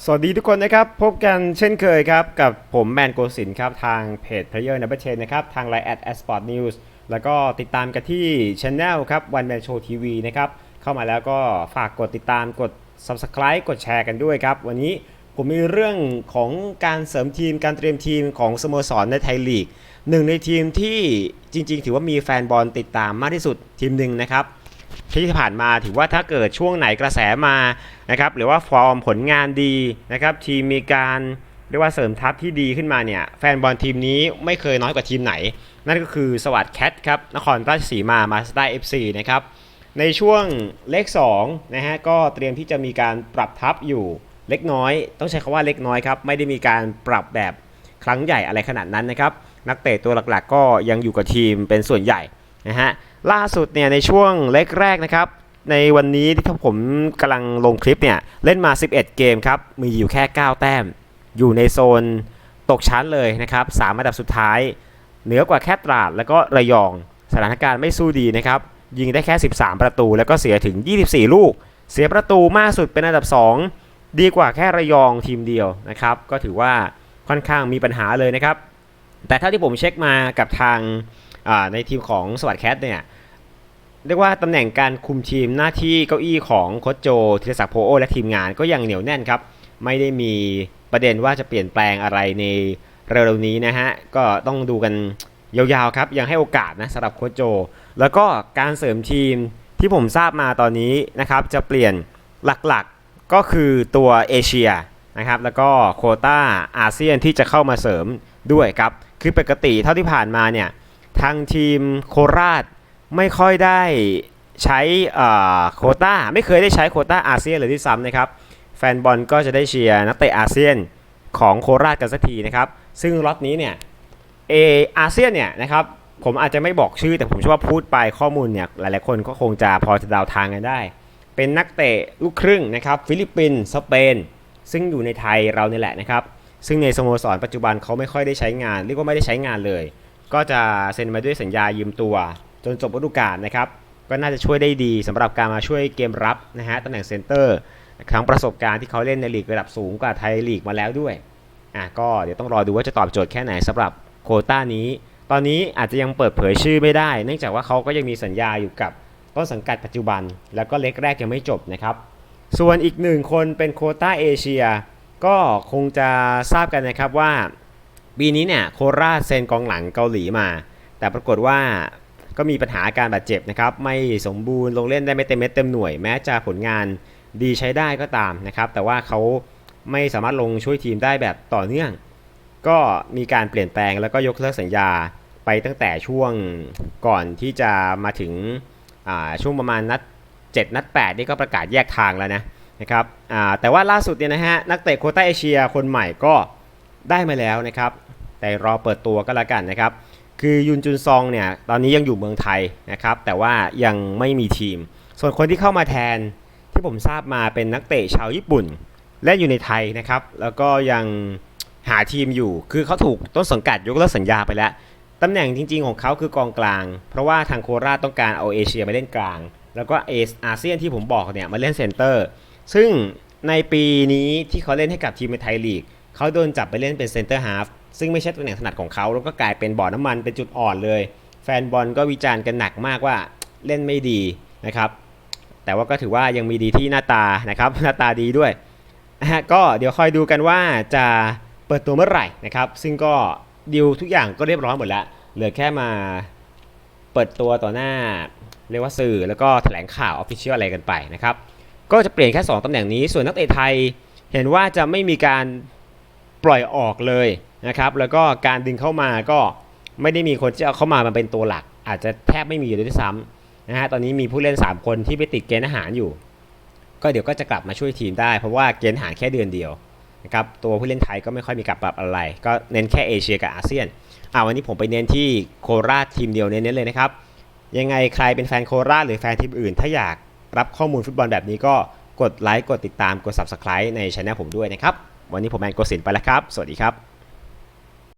สวัสดีทุกคนนะครับ พบกันเช่นเคยครับ กับผมแมนโกสินครับ ทางเพจ Player Number 10นะครับ ทาง Line at a Sport News แล้วก็ติดตามกันที่ช anel ครับ One Man Show TV นะครับ เข้ามาแล้วก็ฝากกดติดตามกด Subscribe กดแชร์กันด้วยครับ วันนี้ผมมีเรื่องของการเสริมทีมการเตรียมทีมของสโมสรในไทยลีกหนึ่งในทีมที่จริง ๆ ถือว่ามีแฟนบอลติดตามมากที่สุดทีมหนึ่งนะครับ ที่ผ่านมาถือว่าถ้าเกิดช่วงไหนกระแสมานะครับหรือว่าฟอร์มผลงานดีนะครับทีมมีการเรียกว่าเสริมทัพที่ดีขึ้นมาเนี่ยแฟนบอลทีมนี้ไม่เคยน้อยกว่าทีมไหน นั่นก็คือสวัสด์แคทครับนครราชสีมามาสเตอร์เอฟซีนะครับในช่วงเลข2นะฮะก็เตรียมที่จะมีการปรับทัพอยู่เล็กน้อย ต้องใช้คำว่าเล็กน้อยครับไม่ได้มีการปรับแบบครั้งใหญ่อะไรขนาดนั้นนะครับนักเตะตัวหลักๆ ก็ยังอยู่กับทีมเป็นส่วนใหญ่นะฮะ ล่าสุดเนี่ยในช่วงเล็กแรกนะครับ ในวันนี้ที่ผมกำลังลงคลิปเนี่ย เล่นมา 11 เกมครับ มีอยู่แค่ 9 แต้ม อยู่ในโซนตกชั้นเลยนะครับสามอันดับสุดท้าย เหนือกว่าแค่ตราดแล้วก็ระยองสถานการณ์ไม่สู้ดีนะครับ ยิงได้แค่ 13 ประตู แล้วก็เสียถึง 24 ลูก เสียประตูมากสุดเป็นอันดับ 2 ดีกว่าแค่ระยองทีมเดียวนะครับ ก็ถือว่าค่อนข้างมีปัญหาเลยนะครับ แต่ถ้าที่ผมเช็คมากับทาง ในทีมของสวัสดแคทเนี่ยเรียกว่าตำแหน่งการคุมทีมหน้าที่เก้าอี้ของโคชโจธีรศักดิ์โพโอและทีมงานก็ยังเหนียวแน่นครับ ไม่ได้มีประเด็นว่าจะเปลี่ยนแปลงอะไรในเร็วๆนี้นะฮะ ก็ต้องดูกันยาวๆครับ ยังให้โอกาสนะสำหรับโคชโจ แล้วก็การเสริมทีมที่ผมทราบมาตอนนี้นะครับจะเปลี่ยนหลักๆก็คือตัวเอเชียนะครับแล้วก็โคต้าอาเซียนที่จะเข้ามาเสริมด้วยครับ คือปกติเท่าที่ผ่านมาเนี่ย ทางทีมโคราชไม่ค่อยได้ใช้โคต้าไม่เคยได้ใช้โคต้าอาเซียนเลยที่ซ้ำนะครับ แฟนบอลก็จะได้เชียร์นักเตะอาเซียนของโคราชกันสักทีนะครับ ซึ่งล็อตนี้เนี่ยเออาเซียนเนี่ยนะครับผมอาจจะไม่บอกชื่อแต่ผมเชื่อว่าพูดไปข้อมูลเนี่ยหลายๆคนก็คงจะพอจะดาวทางกันได้ เป็นนักเตะลูกครึ่งนะครับ ฟิลิปปินส์สเปน ซึ่งอยู่ในไทยเราเนี่ยแหละนะครับ ซึ่งในสโมสรปัจจุบันเขาไม่ค่อยได้ใช้งานเรียกว่าไม่ได้ใช้งานเลย ก็จะเซ็นมาด้วยสัญญายืมตัว จนจบฤดูกาลนะครับ ก็น่าจะช่วยได้ดีสำหรับการมาช่วยเกมรับนะฮะตำแหน่งเซนเตอร์ครั้งประสบการณ์ที่เขาเล่นในลีกระดับสูงกว่าไทยลีกมาแล้วด้วยอะก็เดี๋ยวต้องรอดูว่าจะตอบโจทย์แค่ไหนสำหรับโคต้านี้ ตอนนี้อาจจะยังเปิดเผยชื่อไม่ได้ เนื่องจากว่าเขาก็ยังมีสัญญาอยู่กับต้นสังกัดปัจจุบัน แล้วก็เล็กแรกยังไม่จบนะครับ ส่วนอีกหนึ่งคนเป็นโคต้าเอเชีย ก็คงจะทราบกันนะครับว่า ปีนี้เนี่ยโคราชเซ็นกองหลังเกาหลีมา แต่ปรากฏว่าก็มีปัญหาการบาดเจ็บนะครับไม่สมบูรณ์ลงเล่นได้ไม่เต็มเม็ดเต็มหน่วย แม้จะผลงานดีใช้ได้ก็ตามนะครับ แต่ว่าเขาไม่สามารถลงช่วยทีมได้แบบต่อเนื่อง ก็มีการเปลี่ยนแปลงแล้วก็ยกเลิกสัญญาไปตั้งแต่ช่วงก่อนที่จะมาถึงช่วงประมาณนัด 7 นัด 8 นี่ก็ประกาศแยกทางแล้วนะนะครับแต่ว่าล่าสุดเนี่ยนะฮะนักเตะโคต้าเอเชียคนใหม่ก็ ได้มาแล้วนะครับ แต่รอเปิดตัวก็แล้วกันนะครับ คือยุนจุนซองเนี่ยตอนนี้ยังอยู่เมืองไทยนะครับ แต่ว่ายังไม่มีทีม ส่วนคนที่เข้ามาแทนที่ผมทราบมาเป็นนักเตะชาวญี่ปุ่นเล่นอยู่ในไทยนะครับ แล้วก็ยังหาทีมอยู่ คือเขาถูกต้นสังกัดยกเลิกสัญญาไปแล้ว ตำแหน่งจริง ๆ ของเขาคือกองกลาง เพราะว่าทางโคราชต้องการเอาเอเชียมาเล่นกลาง แล้วก็เออาเซียนที่ผมบอกเนี่ยมาเล่นเซนเตอร์ ซึ่งในปีนี้ที่เขาเล่นให้กับทีมในไทยลีก เขาโดนจับไปเล่นเป็นเซนเตอร์ฮาฟซึ่งไม่ใช่ตำแหน่งถนัดของเขา แล้วก็กลายเป็นบ่อน้ำมันเป็นจุดอ่อนเลย แฟนบอลก็วิจารณ์กันหนักมากว่าเล่นไม่ดีนะครับ แต่ว่าก็ถือว่ายังมีดีที่หน้าตานะครับ หน้าตาดีด้วยฮะก็เดี๋ยวคอยดูกันว่าจะเปิดตัวเมื่อไหร่นะครับ ซึ่งก็ดีลทุกอย่างก็เรียบร้อยหมดแล้วเหลือแค่มาเปิดตัวต่อหน้าเรียกว่าสื่อแล้วก็แถลงข่าวออฟฟิเชียลอะไรกันไปนะครับ ก็จะเปลี่ยนแค่ 2ตำแหน่งนี้ ส่วนนักเตะไทยเห็นว่าจะไม่มีการ ปล่อยออกเลยนะครับ แล้วก็การดึงเข้ามาก็ไม่ได้มีคนที่เอาเข้ามามาเป็นตัวหลัก อาจจะแทบไม่มีเลยด้วยซ้ำนะฮะตอนนี้มีผู้เล่น 3 คนที่ไปติดเกณฑ์อาหารอยู่ ก็เดี๋ยวก็จะกลับมาช่วยทีมได้ เพราะว่าเกณฑ์อาหารแค่เดือนเดียวนะครับตัวผู้เล่นไทยก็ไม่ค่อยมีกลับปรับอะไร ก็เน้นแค่เอเชียกับอาเซียนอ่าวันนี้ผมไปเน้นที่โคราชทีมเดียวเน้นๆเลยนะครับยังไงใครเป็นแฟนโคราชหรือแฟนทีมอื่น ถ้าอยากรับข้อมูลฟุตบอลแบบนี้ก็กดไลค์กดติดตามกด Subscribe ในช anel ผมด้วยนะครับ วันนี้ผมแมนโกสินไปแล้วครับ สวัสดีครับ